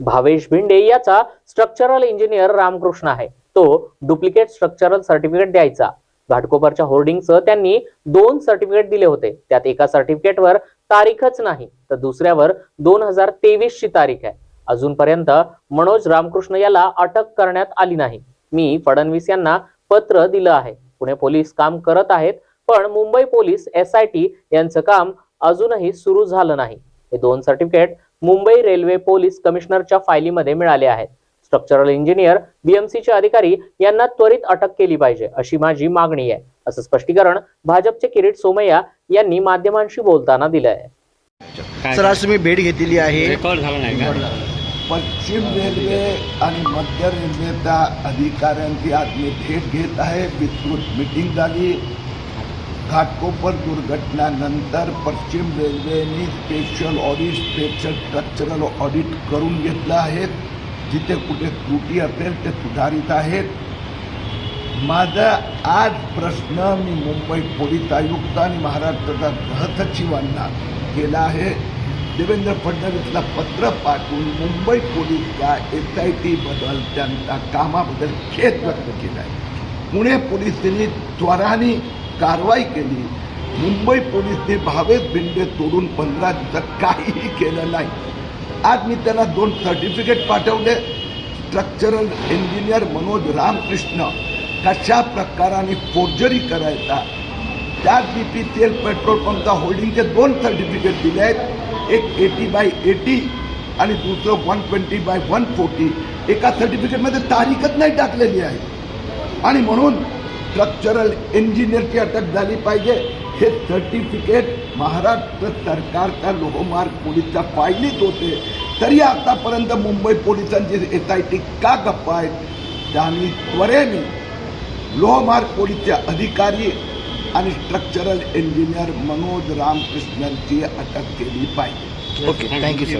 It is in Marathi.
भावेश भिंडे याचा स्ट्रक्चरल इंजिनियर रामकृष्ण आहे. तो डुप्लिकेट स्ट्रक्चरल सर्टिफिकेट द्यायचा. घाटकोपरच्या होर्डिंगचं त्यांनी दोन सर्टिफिकेट दिले होते. त्यात एका सर्टिफिकेटवर तारीखच नाही तर दुसऱ्यावर दोन हजार तेवीस ची तारीख आहे. अजूनपर्यंत मनोज रामकृष्ण याला अटक करण्यात आली नाही. मी फडणवीस यांना पत्र दिलं आहे. पुणे पोलीस काम करत आहेत पण Mumbai police S I T यांचं काम अजूनही सुरू झालं नाही. हे दोन सर्टिफिकेट मुंबई रेल्वे पोलीस कमिशनरच्या फायलीमध्ये मिळाले आहेत. स्ट्रक्चरल इंजिनियर बीएमसीचे अधिकारी यांना त्वरित अटक केली पाहिजे अशी माझी मागणी आहे. असं स्पष्टीकरण भाजपचे किरीट सोमय्या यांनी माध्यमांशी बोलताना दिलं आहे सर आज तुम्ही भेट घेतलेली आहे. रेकॉर्ड झाला नाही का? पश्चिम रेल्वे आणि मध्य रेल्वेच्या अधिकाऱ्यांची आज मी भेट घेत आहे. विस्तृत मिटिंग झाली. घाटकोपर दुर्घटनानंतर पश्चिम रेल्वेने special audit special structural audit करून घेतलं आहे. जिथे कुठे त्रुटी असेल ते सुधारित आहेत. माझा आज प्रश्न मी मुंबई पोलीस आयुक्त आणि महाराष्ट्राच्या गृहसचिवांना केला आहे. देवेंद्र फडणवीसला पत्र पाठवून मुंबई पोलीसच्या एस आय टीबद्दल त्यांच्या कामाबद्दल खेद व्यक्त केला आहे पुणे पोलिसांनी त्वराने कारवाई केली. मुंबई पोलिसने भावेत भिंडे तोडून पंधरा दिवसात काहीही केलं नाही. आज मी त्यांना दोन सर्टिफिकेट पाठवले. स्ट्रक्चरल इंजिनियर मनोज रामकृष्ण कशा प्रकाराने फोर्जरी करायचा? त्यात B P C L petrol pump होल्डिंगचे दोन सर्टिफिकेट दिले आहेत. एक एटी बाय एटी आणि दुसरं one twenty by one forty एका सर्टिफिकेटमध्ये तारीखच नाही टाकलेली आहे. आणि म्हणून स्ट्रक्चरल इंजिनियरची अटक झाली पाहिजे. हे सर्टिफिकेट महाराष्ट्र सरकारच्या लोहमार्ग पोलीसच्या फायलीत होते. तरी आतापर्यंत मुंबई पोलिसांची एस आय टी का गप्प आहेत? त्यांनी त्वरेने लोहमार्ग पोलीसचे अधिकारी आणि स्ट्रक्चरल इंजिनियर मनोज रामकृष्णनची अटक केली पाहिजे. Okay thank you sir